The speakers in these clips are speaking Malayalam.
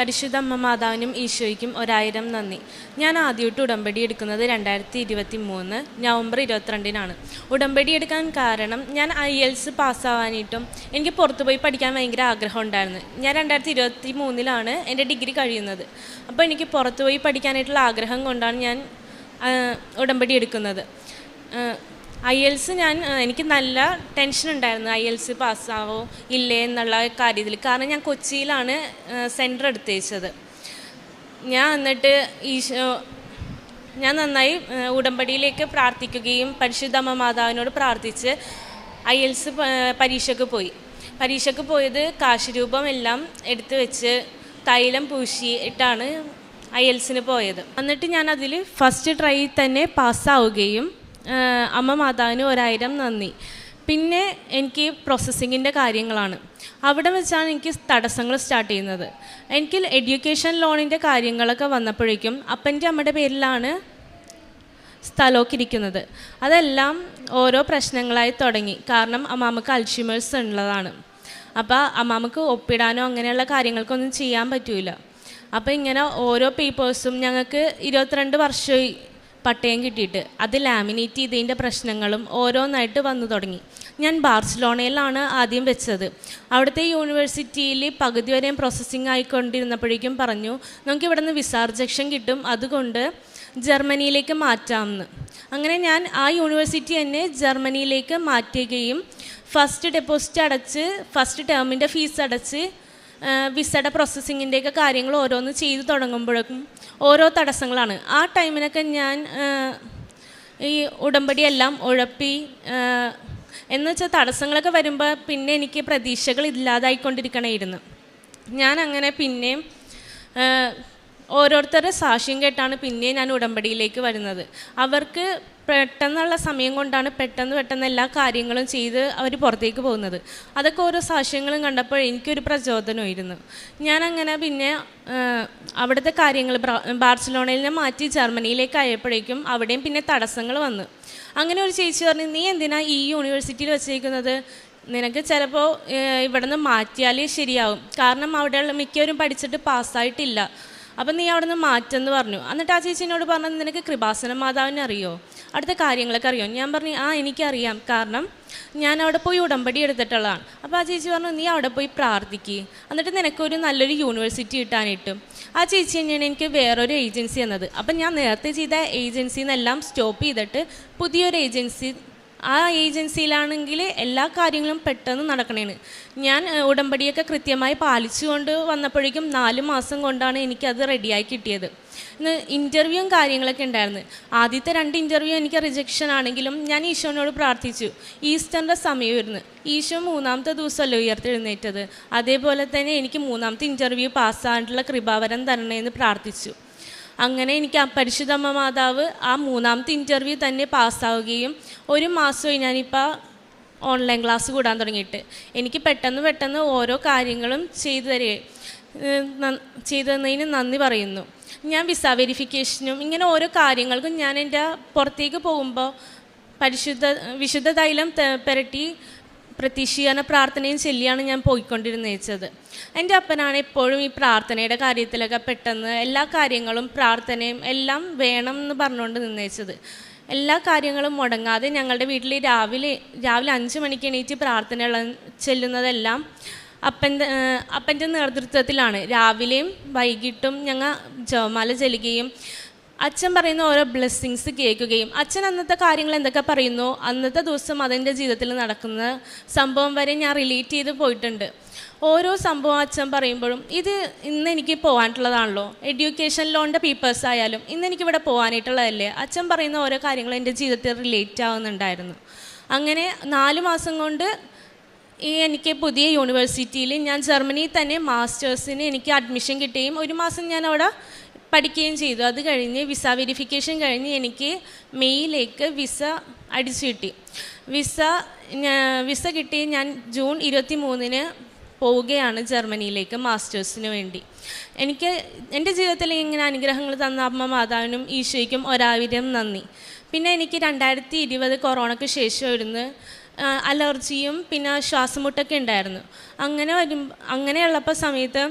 പരിശുദ്ധ അമ്മ മാതാവിനും ഈശോയ്ക്കും ഒരായിരം നന്ദി. ഞാൻ ആദ്യമായിട്ട് ഉടമ്പടി എടുക്കുന്നത് രണ്ടായിരത്തി ഇരുപത്തി മൂന്ന് നവംബർ ഇരുപത്തിരണ്ടിനാണ്. ഉടമ്പടി എടുക്കാൻ കാരണം ഞാൻ ഐ എൽസ് പാസ്സാവാനായിട്ടും എനിക്ക് പുറത്തു പോയി പഠിക്കാൻ ഭയങ്കര ആഗ്രഹം ഉണ്ടായിരുന്നു. ഞാൻ രണ്ടായിരത്തി ഇരുപത്തി മൂന്നിലാണ് എന്റെ ഡിഗ്രി കഴിയുന്നത്. അപ്പോൾ എനിക്ക് പുറത്തു പോയി പഠിക്കാനായിട്ടുള്ള ആഗ്രഹം കൊണ്ടാണ് ഞാൻ ഉടമ്പടി എടുക്കുന്നത്. ഐ എൽസ് ഞാൻ എനിക്ക് നല്ല ടെൻഷൻ ഉണ്ടായിരുന്നു. ഐ എൽസ് പാസ്സാവോ ഇല്ലേ എന്നുള്ള കാര്യത്തിൽ. കാരണം ഞാൻ കൊച്ചിയിലാണ് സെന്റർ എടുത്തേച്ചത്. ഞാൻ എന്നിട്ട് ഈശോ ഞാൻ നന്നായി ഉടമ്പടിയിലേക്ക് പ്രാർത്ഥിക്കുകയും പരിശുദ്ധമ്മ മാതാവിനോട് പ്രാർത്ഥിച്ച് ഐ എൽസ് പരീക്ഷയ്ക്ക് പോയി. പരീക്ഷയ്ക്ക് പോയത് കാശ് രൂപം എല്ലാം എടുത്തു വെച്ച് തൈലം പൂശിയിട്ടാണ് ഐ എൽസിന് പോയത്. എന്നിട്ട് ഞാൻ അതിൽ ഫസ്റ്റ് ട്രൈ തന്നെ പാസ്സാവുകയും അമ്മ മാതാവിന് ഒരായിരം നന്ദി. പിന്നെ എനിക്ക് പ്രോസസ്സിങ്ങിന്റെ കാര്യങ്ങളാണ്. അവിടെ വെച്ചാണ് എനിക്ക് തടസ്സങ്ങൾ സ്റ്റാർട്ട് ചെയ്യുന്നത്. എനിക്ക് എഡ്യൂക്കേഷൻ ലോണിന്റെ കാര്യങ്ങളൊക്കെ വന്നപ്പോഴേക്കും അപ്പന്റെ അമ്മയുടെ പേരിലാണ് സ്ഥലമൊക്കെ ഇരിക്കുന്നത് അതെല്ലാം ഓരോ പ്രശ്നങ്ങളായി തുടങ്ങി. കാരണം അമ്മാമ്മക്ക് അൽഷിമേഴ്സ് ഉള്ളതാണ്. അപ്പോൾ അമ്മാമ്മക്ക് ഒപ്പിടാനോ അങ്ങനെയുള്ള കാര്യങ്ങൾക്കൊന്നും ചെയ്യാൻ പറ്റില്ല അപ്പോൾ ഇങ്ങനെ ഓരോ പേപ്പേഴ്സും ഞങ്ങൾക്ക് ഇരുപത്തിരണ്ട് വർഷമായി പട്ടയം കിട്ടിയിട്ട് അത് ലാമിനേറ്റ് ചെയ്തതിന്റെ പ്രശ്നങ്ങളും ഓരോന്നായിട്ട് വന്നു തുടങ്ങി. ഞാൻ ബാർസലോണയിലാണ് ആദ്യം വെച്ചത്. അവിടുത്തെ യൂണിവേഴ്സിറ്റിയിൽ പകുതി വരെയും പ്രോസസ്സിങ് ആയിക്കൊണ്ടിരുന്നപ്പോഴേക്കും പറഞ്ഞു നമുക്ക് ഇവിടെ നിന്ന് വിസ റിജക്ഷൻ കിട്ടും. അതുകൊണ്ട് ജർമ്മനിയിലേക്ക് മാറ്റാമെന്ന് അങ്ങനെ ഞാൻ ആ യൂണിവേഴ്സിറ്റി തന്നെ ജർമ്മനിയിലേക്ക് മാറ്റുകയും ഫസ്റ്റ് ഡെപ്പോസിറ്റ് അടച്ച് ഫസ്റ്റ് ടേമിന്റെ ഫീസ് അടച്ച് വിസയുടെ പ്രോസസ്സിങ്ങിന്റെയൊക്കെ കാര്യങ്ങൾ ഓരോന്ന് ചെയ്തു തുടങ്ങുമ്പോഴേക്കും ഓരോ തടസ്സങ്ങളാണ്. ആ ടൈമിനൊക്കെ ഞാൻ ഈ ഉടമ്പടിയെല്ലാം ഉഴപ്പി എന്ന് വെച്ചാൽ തടസ്സങ്ങളൊക്കെ വരുമ്പോൾ പിന്നെ എനിക്ക് പ്രതീക്ഷകൾ ഇല്ലാതായിക്കൊണ്ടിരിക്കണമായിരുന്നു ഞാൻ അങ്ങനെ പിന്നെയും ഓരോരുത്തരുടെ സാക്ഷ്യം കേട്ടാണ് പിന്നെയും ഞാൻ ഉടമ്പടിയിലേക്ക് വരുന്നത്. അവർക്ക് പെട്ടെന്നുള്ള സമയം കൊണ്ടാണ് പെട്ടെന്ന് പെട്ടെന്ന് എല്ലാ കാര്യങ്ങളും ചെയ്ത് അവർ പുറത്തേക്ക് പോകുന്നത്. അതൊക്കെ ഓരോ സാക്ഷ്യങ്ങളും കണ്ടപ്പോൾ എനിക്കൊരു പ്രചോദനമായിരുന്നു ഞാനങ്ങനെ പിന്നെ അവിടുത്തെ കാര്യങ്ങൾ ബാർസലോണയിൽ നിന്ന് മാറ്റി ജർമ്മനിയിലേക്ക് ആയപ്പോഴേക്കും അവിടെയും പിന്നെ തടസ്സങ്ങൾ വന്നു. അങ്ങനെ ഒരു ചേച്ചി പറഞ്ഞു നീ എന്തിനാ ഈ യൂണിവേഴ്സിറ്റിയിൽ വെച്ചേക്കുന്നത്? നിനക്ക് ചിലപ്പോൾ ഇവിടെ നിന്ന് മാറ്റിയാലേ ശരിയാവും. കാരണം അവിടെയുള്ള മിക്കവരും പഠിച്ചിട്ട് പാസ്സായിട്ടില്ല. അപ്പം നീ അവിടെ നിന്ന് മാറ്റെന്ന് പറഞ്ഞു. എന്നിട്ട് ആ ചേച്ചിനോട് പറഞ്ഞത് നിനക്ക് കൃപാസന മാതാവിനെ അറിയോ? അടുത്ത കാര്യങ്ങളൊക്കെ അറിയോ? ഞാൻ പറഞ്ഞു ആ എനിക്കറിയാം. കാരണം ഞാൻ അവിടെ പോയി ഉടമ്പടി എടുത്തിട്ടുള്ളതാണ്. അപ്പോൾ ആ ചേച്ചി പറഞ്ഞു നീ അവിടെ പോയി പ്രാർത്ഥിക്കുക എന്നിട്ട് നിനക്കൊരു നല്ലൊരു യൂണിവേഴ്സിറ്റി കിട്ടാനിട്ടും. ആ ചേച്ചി തന്നെയാണ് എനിക്ക് വേറൊരു ഏജൻസി എന്നത് അപ്പം ഞാൻ നേരത്തെ ചെയ്ത ഏജൻസിന്നെല്ലാം സ്റ്റോപ്പ് ചെയ്തിട്ട് പുതിയൊരു ഏജൻസി ആ ഏജൻസിയിലാണെങ്കിൽ എല്ലാ കാര്യങ്ങളും പെട്ടെന്ന് നടക്കണേന്. ഞാൻ ഉടമ്പടിയൊക്കെ കൃത്യമായി പാലിച്ചുകൊണ്ട് വന്നപ്പോഴേക്കും നാല് മാസം കൊണ്ടാണ് എനിക്കത് റെഡിയായി കിട്ടിയത്. ഇന്ന് ഇന്റർവ്യൂവും കാര്യങ്ങളൊക്കെ ഉണ്ടായിരുന്നു. ആദ്യത്തെ രണ്ട് ഇന്റർവ്യൂ എനിക്ക് റിജക്ഷൻ ആണെങ്കിലും ഞാൻ ഈശോനോട് പ്രാർത്ഥിച്ചു. ഈസ്റ്ററിന്റെ സമയമായിരുന്നു. ഈശോ മൂന്നാമത്തെ ദിവസമല്ലോ ഉയർത്തെഴുന്നേറ്റത്. അതേപോലെ തന്നെ എനിക്ക് മൂന്നാമത്തെ ഇന്റർവ്യൂ പാസ്സായിട്ടുള്ള കൃപാവരം തരണമെന്ന് പ്രാർത്ഥിച്ചു. അങ്ങനെ എനിക്ക് ആ പരിശുദ്ധമ്മ മാതാവ് ആ മൂന്നാമത്തെ ഇന്റർവ്യൂ തന്നെ പാസ്സാവുകയും ഒരു മാസമായി ഞാനിപ്പോൾ ഓൺലൈൻ ക്ലാസ് കൂടാൻ തുടങ്ങിയിട്ട്. എനിക്ക് പെട്ടെന്ന് പെട്ടെന്ന് ഓരോ കാര്യങ്ങളും ചെയ്തു തരികയും ചെയ്തു തന്നതിന് നന്ദി പറയുന്നു. ഞാൻ വിസ വെരിഫിക്കേഷനും ഇങ്ങനെ ഓരോ കാര്യങ്ങൾക്കും ഞാൻ എന്റെ പുറത്തേക്ക് പോകുമ്പോൾ പരിശുദ്ധ വിശുദ്ധ തൈലം പുരട്ടി പ്രതീക്ഷീകരണ പ്രാർത്ഥനയും ചൊല്ലിയാണ് ഞാൻ പോയിക്കൊണ്ടിരുന്നേച്ചത്. എന്റെ അപ്പനാണ് എപ്പോഴും ഈ പ്രാർത്ഥനയുടെ കാര്യത്തിലൊക്കെ പെട്ടെന്ന് എല്ലാ കാര്യങ്ങളും പ്രാർത്ഥനയും എല്ലാം വേണം എന്ന് പറഞ്ഞുകൊണ്ട് നിന്നേച്ചത്. എല്ലാ കാര്യങ്ങളും മുടങ്ങാതെ ഞങ്ങളുടെ വീട്ടിൽ രാവിലെ രാവിലെ അഞ്ച് മണിക്ക് എണീറ്റ് പ്രാർത്ഥന ചെല്ലുന്നതെല്ലാം അപ്പന്റെ അപ്പന്റെ നേതൃത്വത്തിലാണ്. രാവിലെയും വൈകിട്ടും ഞങ്ങൾ ജവമാല ചെല്ലുകയും അച്ഛൻ പറയുന്ന ഓരോ ബ്ലെസ്സിങ്സ് കേൾക്കുകയും അച്ഛൻ അന്നത്തെ കാര്യങ്ങൾ എന്തൊക്കെ പറയുന്നു? അന്നത്തെ ദിവസം അതെന്റെ ജീവിതത്തിൽ നടക്കുന്ന സംഭവം വരെ ഞാൻ റിലേറ്റ് ചെയ്ത് പോയിട്ടുണ്ട്. ഓരോ സംഭവം അച്ഛൻ പറയുമ്പോഴും ഇത് ഇന്ന് എനിക്ക് പോകാനായിട്ടുള്ളതാണല്ലോ എഡ്യൂക്കേഷൻ ലോണിന്റെ പേപ്പേഴ്സ് ആയാലും ഇന്ന് എനിക്ക് ഇവിടെ പോകാനായിട്ടുള്ളതല്ലേ? അച്ഛൻ പറയുന്ന ഓരോ കാര്യങ്ങൾ എന്റെ ജീവിതത്തിൽ റിലേറ്റ് ആവുന്നുണ്ടായിരുന്നു. അങ്ങനെ നാല് മാസം കൊണ്ട് ഈ എനിക്ക് പുതിയ യൂണിവേഴ്സിറ്റിയിൽ ഞാൻ ജർമ്മനിയിൽ തന്നെ മാസ്റ്റേഴ്സിന് എനിക്ക് അഡ്മിഷൻ കിട്ടുകയും ഒരു മാസം ഞാൻ അവിടെ പഠിക്കുകയും ചെയ്തു. അത് കഴിഞ്ഞ് വിസ വെരിഫിക്കേഷൻ കഴിഞ്ഞ് എനിക്ക് മെയ്യിലേക്ക് വിസ അടിച്ചു കിട്ടി. വിസ വിസ കിട്ടി ഞാൻ ജൂൺ ഇരുപത്തി മൂന്നിന് പോവുകയാണ് ജർമ്മനിയിലേക്ക് മാസ്റ്റേഴ്സിന് വേണ്ടി. എനിക്ക് എന്റെ ജീവിതത്തിൽ ഇങ്ങനെ അനുഗ്രഹങ്ങൾ തന്ന അമ്മ മാതാവിനും ഈശോയ്ക്കും ഒരായിരം നന്ദി. പിന്നെ എനിക്ക് രണ്ടായിരത്തി ഇരുപത് കൊറോണയ്ക്ക് ശേഷം ഇരുന്ന് അലർജിയും പിന്നെ ശ്വാസമുട്ടൊക്കെ ഉണ്ടായിരുന്നു. അങ്ങനെ വരും അങ്ങനെയുള്ളപ്പോൾ സമയത്ത്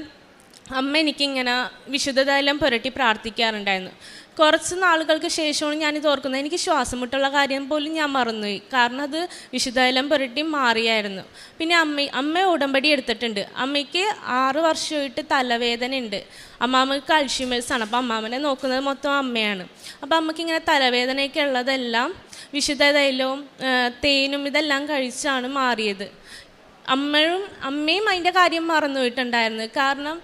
അമ്മ എനിക്കിങ്ങനെ വിശുദ്ധതയെല്ലാം പുരട്ടി പ്രാർത്ഥിക്കാറുണ്ടായിരുന്നു. കുറച്ച് നാളുകൾക്ക് ശേഷമാണ് ഞാനിത് ഓർക്കുന്നത്. എനിക്ക് ശ്വാസം മുട്ടുള്ള കാര്യം പോലും ഞാൻ മറന്നുപോയി. കാരണം അത് വിശുദ്ധയെല്ലാം പുരട്ടി മാറിയായിരുന്നു. പിന്നെ അമ്മ അമ്മ ഉടമ്പടി എടുത്തിട്ടുണ്ട്. അമ്മയ്ക്ക് ആറ് വർഷമായിട്ട് തലവേദന ഉണ്ട് അമ്മാമ്മക്ക് കാൽഷ്യമേഴ്സ് ആണ് അപ്പോൾ അമ്മാമ്മനെ നോക്കുന്നത് മൊത്തം അമ്മയാണ്. അപ്പോൾ അമ്മയ്ക്ക് ഇങ്ങനെ തലവേദനയൊക്കെ ഉള്ളതെല്ലാം വിശുദ്ധ തൈലവും തേനും ഇതെല്ലാം കഴിച്ചാണ് മാറിയത്. അമ്മയും അമ്മയും അതിന്റെ കാര്യം മറന്നു പോയിട്ടുണ്ടായിരുന്നു കാരണം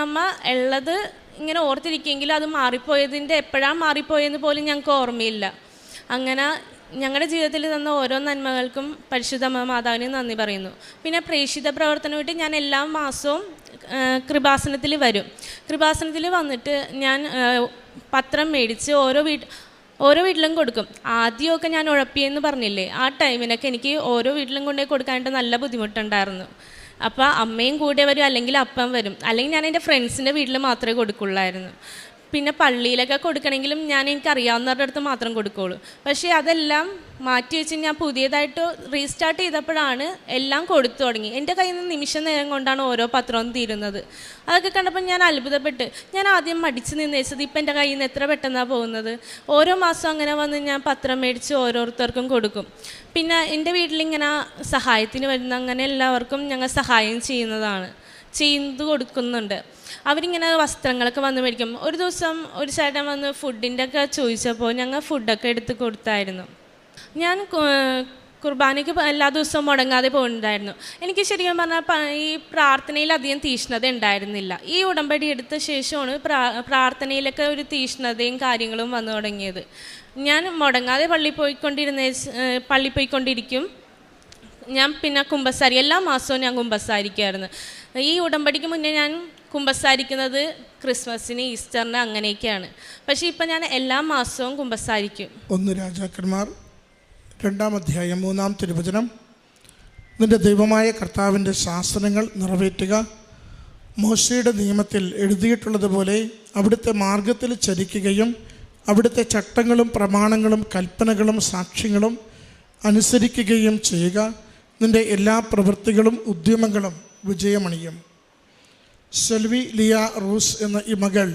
നമ്മൾ നമ്മ ഉള്ളത് ഇങ്ങനെ ഓർത്തിരിക്കുമെങ്കിലും അത് മാറിപ്പോയതിന്റെ എപ്പോഴാണ് മാറിപ്പോയെന്ന് പോലും ഞങ്ങൾക്ക് ഓർമ്മയില്ല. അങ്ങനെ ഞങ്ങളുടെ ജീവിതത്തിൽ തന്ന ഓരോ നന്മകൾക്കും പരിശുദ്ധ മാതാവിന് നന്ദി പറയുന്നു. പിന്നെ പ്രേക്ഷിത പ്രവർത്തനമായിട്ട് ഞാൻ എല്ലാ മാസവും കൃപാസനത്തിൽ വരും. കൃപാസനത്തിൽ വന്നിട്ട് ഞാൻ പത്രം മേടിച്ച് ഓരോ വീട്ട് ഓരോ വീട്ടിലും കൊടുക്കും. ആദ്യമൊക്കെ ഞാൻ ഉഴപ്പിയെന്ന് പറഞ്ഞില്ലേ ആ ടൈമിനൊക്കെ എനിക്ക് ഓരോ വീട്ടിലും കൊണ്ടുപോയി കൊടുക്കാനായിട്ട് നല്ല ബുദ്ധിമുട്ടുണ്ടായിരുന്നു. അപ്പോൾ അമ്മയും കൂടെ വരും അല്ലെങ്കിൽ അപ്പം വരും. അല്ലെങ്കിൽ ഞാൻ എന്റെ ഫ്രണ്ട്സിന്റെ വീട്ടിൽ മാത്രമേ കൊടുക്കുള്ളായിരുന്നു. പിന്നെ പള്ളിയിലൊക്കെ കൊടുക്കണമെങ്കിലും ഞാൻ എനിക്ക് അറിയാവുന്നവരുടെ അടുത്ത് മാത്രം കൊടുക്കുകയുള്ളൂ പക്ഷേ അതെല്ലാം മാറ്റി വെച്ച് ഞാൻ പുതിയതായിട്ട് റീസ്റ്റാർട്ട് ചെയ്തപ്പോഴാണ് എല്ലാം കൊടുത്തു തുടങ്ങി. എന്റെ കയ്യിൽ നിന്ന് നിമിഷ നേരം കൊണ്ടാണ് ഓരോ പത്രവും തീരുന്നത്. അതൊക്കെ കണ്ടപ്പോൾ ഞാൻ അത്ഭുതപ്പെട്ട്. ഞാൻ ആദ്യം മടിച്ച് വെച്ചത് ഇപ്പം എന്റെ കയ്യിൽ നിന്ന് എത്ര പെട്ടെന്നാണ് പോകുന്നത്? ഓരോ മാസം അങ്ങനെ വന്ന് ഞാൻ പത്രം മേടിച്ച് ഓരോരുത്തർക്കും കൊടുക്കും. പിന്നെ എന്റെ വീട്ടിലിങ്ങനെ സഹായത്തിന് വരുന്ന അങ്ങനെ എല്ലാവർക്കും ഞങ്ങൾ സഹായം ചെയ്യുന്നതാണ്. ചെയ്ത് കൊടുക്കുന്നുണ്ട്. അവരിങ്ങനെ വസ്ത്രങ്ങളൊക്കെ വന്ന് മേടിക്കും. ഒരു ദിവസം ഒരു ചേട്ടൻ വന്ന് ഫുഡിന്റെ ഒക്കെ ചോദിച്ചപ്പോൾ ഞങ്ങൾ ഫുഡൊക്കെ എടുത്ത് കൊടുത്തായിരുന്നു. ഞാൻ കുർബാനയ്ക്ക് എല്ലാ ദിവസവും മുടങ്ങാതെ പോകുന്നുണ്ടായിരുന്നു എനിക്ക് ശരിക്കും പറഞ്ഞാൽ ഈ പ്രാർത്ഥനയിൽ അധികം തീഷ്ണത ഉണ്ടായിരുന്നില്ല. ഈ ഉടമ്പടി എടുത്ത ശേഷമാണ് പ്രാ പ്രാർത്ഥനയിലൊക്കെ ഒരു തീഷ്ണതയും കാര്യങ്ങളും വന്നു തുടങ്ങിയത്. ഞാൻ മുടങ്ങാതെ പള്ളി പോയിക്കൊണ്ടിരുന്ന പള്ളി പോയിക്കൊണ്ടിരിക്കും. ഞാൻ പിന്നെ കുമ്പസാരി എല്ലാ മാസവും ഞാൻ കുമ്പസാരിക്കുമായിരുന്നു. ഈ ഉടമ്പടിക്ക് മുന്നേ ഞാൻ കുമ്പസാരിക്കുന്നത് ക്രിസ്മസിന് ഈസ്റ്ററിന് അങ്ങനെയൊക്കെയാണ്. പക്ഷേ ഇപ്പം ഞാൻ എല്ലാ മാസവും കുമ്പസാരിക്കും. ഒന്ന് രാജാക്കന്മാർ രണ്ടാം അധ്യായം മൂന്നാം തിരുവചനം. നിന്റെ ദൈവമായ കർത്താവിന്റെ ശാസനങ്ങൾ നിറവേറ്റുക. മോശയുടെ നിയമത്തിൽ എഴുതിയിട്ടുള്ളതുപോലെ അവിടുത്തെ മാർഗത്തിൽ ചരിക്കുകയും അവിടുത്തെ ചട്ടങ്ങളും പ്രമാണങ്ങളും കൽപ്പനകളും സാക്ഷ്യങ്ങളും അനുസരിക്കുകയും ചെയ്യുക. നിന്റെ എല്ലാ പ്രവൃത്തികളും ഉദ്യമങ്ങളും വിജയമണിയും. സെൽവി ലിയ റൂസ് എന്ന ഈ മകൾ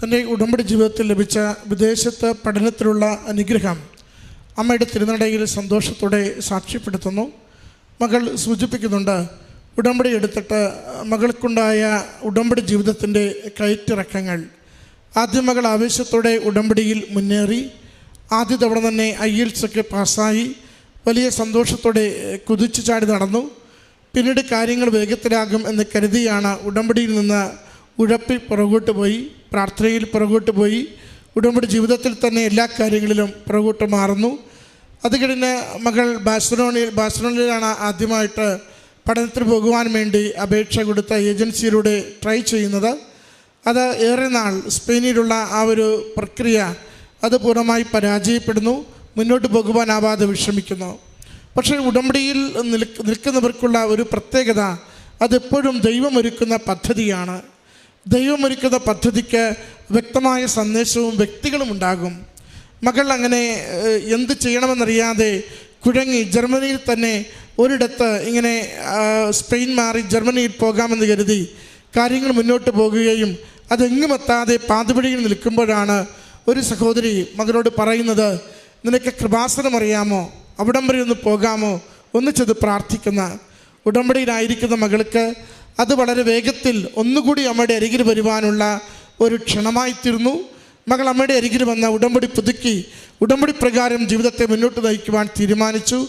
തന്റെ ഉടമ്പടി ജീവിതത്തിൽ ലഭിച്ച വിദേശത്ത് പഠനത്തിലുള്ള അനുഗ്രഹം അമ്മയുടെ തിരുനടയിൽ സന്തോഷത്തോടെ സാക്ഷ്യപ്പെടുത്തുന്നു. മകൾ സൂചിപ്പിക്കുന്നുണ്ട് ഉടമ്പടി എടുത്തിട്ട് മകൾക്കുണ്ടായ ഉടമ്പടി ജീവിതത്തിന്റെ കയറ്റിറക്കങ്ങൾ. ആദ്യം മകൾ ആവേശത്തോടെ ഉടമ്പടിയിൽ മുന്നേറി. ആദ്യ തവണ തന്നെ ഐ എൽസ് ഒക്കെ പാസ്സായി. വലിയ സന്തോഷത്തോടെ കുതിച്ചു ചാടി നടന്നു. പിന്നീട് കാര്യങ്ങൾ വേഗത്തിലാകും എന്ന് കരുതിയാണ് ഉടമ്പടിയിൽ നിന്ന് ഉഴപ്പി പുറകോട്ട് പോയി പ്രാർത്ഥനയിൽ പുറകോട്ട് പോയി. ഉടമ്പടി ജീവിതത്തിൽ തന്നെ എല്ലാ കാര്യങ്ങളിലും പുറകോട്ട് മാറുന്നു. അത് കഴിഞ്ഞ് മകൾ ബാഴ്സലോണയിൽ ബാഴ്സലോണയിലാണ് ആദ്യമായിട്ട് പഠനത്തിന് പോകുവാൻ വേണ്ടി അപേക്ഷ കൊടുത്ത ഏജൻസിയിലൂടെ ട്രൈ ചെയ്യുന്നത്. അത് ഏറെ നാൾ സ്പെയിനിലുള്ള ആ ഒരു പ്രക്രിയ അത് പൂർണമായി പരാജയപ്പെടുന്നു. മുന്നോട്ട് പോകുവാനാവാതെ വിഷമിക്കുന്നു. പക്ഷേ ഉടമ്പടിയിൽ നിൽക്കുന്നവർക്കുള്ള ഒരു പ്രത്യേകത അതെപ്പോഴും ദൈവമൊരുക്കുന്ന പദ്ധതിയാണ്. ദൈവമൊരുക്കുന്ന പദ്ധതിക്ക് വ്യക്തമായ സന്ദേശവും വ്യക്തികളും ഉണ്ടാകും. മകൾ അങ്ങനെ എന്ത് ചെയ്യണമെന്നറിയാതെ കുഴങ്ങി ജർമ്മനിയിൽ തന്നെ ഒരിടത്ത് ഇങ്ങനെ സ്പെയിൻ മാറി ജർമ്മനിയിൽ പോകാമെന്ന് കരുതി കാര്യങ്ങൾ മുന്നോട്ട് പോകുകയും അതെങ്ങും എത്താതെ പാതുപിടിയിൽ നിൽക്കുമ്പോഴാണ് ഒരു സഹോദരി മകനോട് പറയുന്നത് നിനക്ക് കൃപാസനം അറിയാമോ? അവിടം ഒന്ന് പോകാമോ? ഒന്നിച്ചത് പ്രാർത്ഥിക്കുന്ന. ഉടമ്പടിയിലായിരിക്കുന്ന മകൾക്ക് അത് വളരെ വേഗത്തിൽ ഒന്നുകൂടി അമ്മയുടെ അരികിൽ വരുവാനുള്ള ഒരു ക്ഷണമായി തീർന്നു. മകൾ അമ്മയുടെ അരികിൽ വന്ന ഉടമ്പടി പുതുക്കി ഉടമ്പടി പ്രകാരം ജീവിതത്തെ മുന്നോട്ട് നയിക്കുവാൻ തീരുമാനിച്ചു.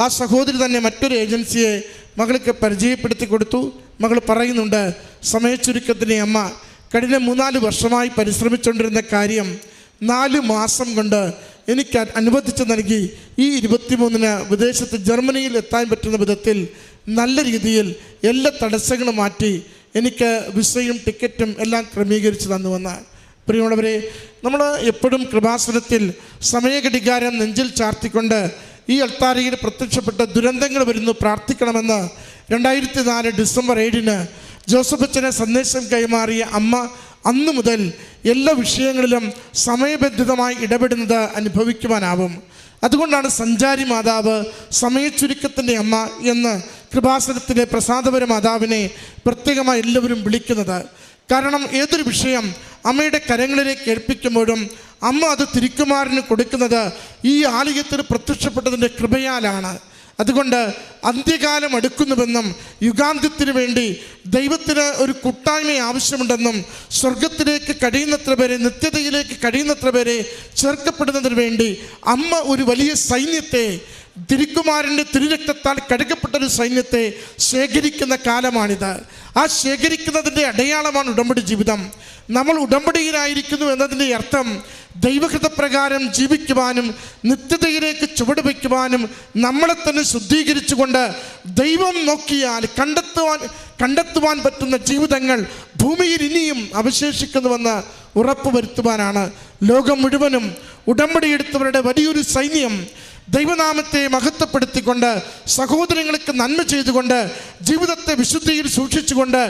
ആ സഹോദരി തന്നെ മറ്റൊരു ഏജൻസിയെ മകൾക്ക് പരിചയപ്പെടുത്തി കൊടുത്തു. മകൾ പറയുന്നുണ്ട് സമയച്ചുരുക്കത്തിന്റെ അമ്മ കഴിഞ്ഞ മൂന്നാൽ വർഷമായി പരിശ്രമിച്ചുകൊണ്ടിരുന്ന കാര്യം നാല് മാസം കൊണ്ട് എനിക്ക് അനുവദിച്ച് നൽകി ഈ ഇരുപത്തിമൂന്നിന് വിദേശത്ത് ജർമ്മനിയിൽ എത്താൻ പറ്റുന്ന വിധത്തിൽ നല്ല രീതിയിൽ എല്ലാ തടസ്സങ്ങളും മാറ്റി എനിക്ക് വിസയും ടിക്കറ്റും എല്ലാം ക്രമീകരിച്ച് തന്നുവെന്ന്. പ്രിയമുള്ളവരെ നമ്മൾ എപ്പോഴും കൃപാസനത്തിൽ സമയഘടികാരം നെഞ്ചിൽ ചാർത്തിക്കൊണ്ട് ഈ അൾത്താരയിൽ പ്രത്യക്ഷപ്പെട്ട ദുരന്തങ്ങൾ വരുന്നു പ്രാർത്ഥിക്കണമെന്ന് രണ്ടായിരത്തി നാല് ഡിസംബർ ഏഴിന് ജോസഫ് അച്ഛനെ സന്ദേശം കൈമാറിയ അമ്മ അന്നു മുതൽ എല്ലാ വിഷയങ്ങളിലും സമയബന്ധിതമായി ഇടപെടുന്നത് അനുഭവിക്കുവാനാവും. അതുകൊണ്ടാണ് സഞ്ചാരി മാതാവ് സമയച്ചുരുക്കത്തിന്റെ അമ്മ എന്ന് കൃപാസനത്തിലെ പ്രസാദപര മാതാവിനെ പ്രത്യേകമായി എല്ലാവരും വിളിക്കുന്നത്. കാരണം ഏതൊരു വിഷയം അമ്മയുടെ കരങ്ങളിലേക്ക് ഏൽപ്പിക്കുമ്പോഴും അമ്മ അത് തിരിക്കുമാറിന് കൊടുക്കുന്നത് ഈ ആലയത്തിന് പ്രത്യക്ഷപ്പെട്ടതിന്റെ കൃപയാലാണ്. അതുകൊണ്ട് അന്ത്യകാലം അടുക്കുന്നുവെന്നും യുഗാന്ത്യത്തിന് വേണ്ടി ദൈവത്തിന് ഒരു കൂട്ടായ്മ ആവശ്യമുണ്ടെന്നും സ്വർഗത്തിലേക്ക് കഴിയുന്നത്ര പേരെ നിത്യതയിലേക്ക് കഴിയുന്നത്ര പേരെ ചേർക്കപ്പെടുന്നതിന് വേണ്ടി അമ്മ ഒരു വലിയ സൈന്യത്തെ തിരുക്കുമാരന്റെ തിരുരക്തത്താൽ കഴുകപ്പെട്ട ഒരു സൈന്യത്തെ ശേഖരിക്കുന്ന കാലമാണിത്. ആ ശേഖരിക്കുന്നതിന്റെ അടയാളമാണ് ഉടമ്പടി ജീവിതം. നമ്മൾ ഉടമ്പടിയിലായിരിക്കുന്നു എന്നതിന്റെ അർത്ഥം ദൈവഹിതപ്രകാരം ജീവിക്കുവാനും നിത്യതയിലേക്ക് ചുവട് വയ്ക്കുവാനും നമ്മളെ തന്നെ ശുദ്ധീകരിച്ചുകൊണ്ട് ദൈവം നോക്കിയാൽ കണ്ടെത്തുവാൻ കണ്ടെത്തുവാൻ പറ്റുന്ന ജീവിതങ്ങൾ ഭൂമിയിൽ ഇനിയും അവശേഷിക്കുന്നുവെന്ന് ഉറപ്പുവരുത്തുവാനാണ് ലോകം മുഴുവനും ഉടമ്പടിയെടുത്തവരുടെ വലിയൊരു സൈന്യം ദൈവനാമത്തെ മഹത്വപ്പെടുത്തിക്കൊണ്ട് സഹോദരങ്ങൾക്ക് നന്മ ചെയ്തുകൊണ്ട് ജീവിതത്തെ വിശുദ്ധിയിൽ സൂക്ഷിച്ചുകൊണ്ട്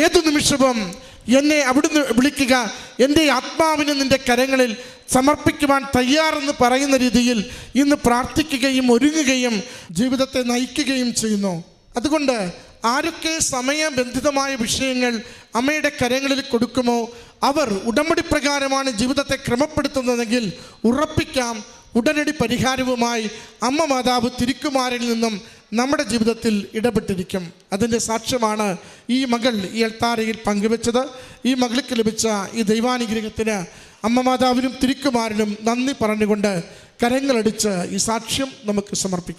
ഏതു നിമിഷവും എന്നെ അവിടുന്ന് വിളിക്കുക എന്റെ ആത്മാവിനെ നിന്റെ കരങ്ങളിൽ സമർപ്പിക്കുവാൻ തയ്യാറെന്ന് പറയുന്ന രീതിയിൽ ഇന്ന് പ്രാർത്ഥിക്കുകയും ഒരുങ്ങുകയും ജീവിതത്തെ നയിക്കുകയും ചെയ്യുന്നു. അതുകൊണ്ട് ആരൊക്കെ സമയബന്ധിതമായ വിഷയങ്ങൾ അമ്മയുടെ കരങ്ങളിൽ കൊടുക്കുമോ അവർ ഉടമ്പടി പ്രകാരമാണ് ജീവിതത്തെ ക്രമപ്പെടുത്തുന്നതെങ്കിൽ ഉറപ്പിക്കാം ഉടനടി പരിഹാരവുമായി അമ്മ മാതാവ് തിരുക്കുമാരിൽ നിന്നും നമ്മുടെ ജീവിതത്തിൽ ഇടപെട്ടിരിക്കും. അതിന്റെ സാക്ഷ്യമാണ് ഈ മകൾ ഈ എൽത്താരയിൽ പങ്കുവെച്ചത്. ഈ മകൾക്ക് ലഭിച്ച ഈ ദൈവാനുഗ്രഹത്തിന് അമ്മ മാതാവിനും തിരുക്കുമാരനും നന്ദി പറഞ്ഞുകൊണ്ട് കരങ്ങളടിച്ച് ഈ സാക്ഷ്യം നമുക്ക് സമർപ്പിക്കാം.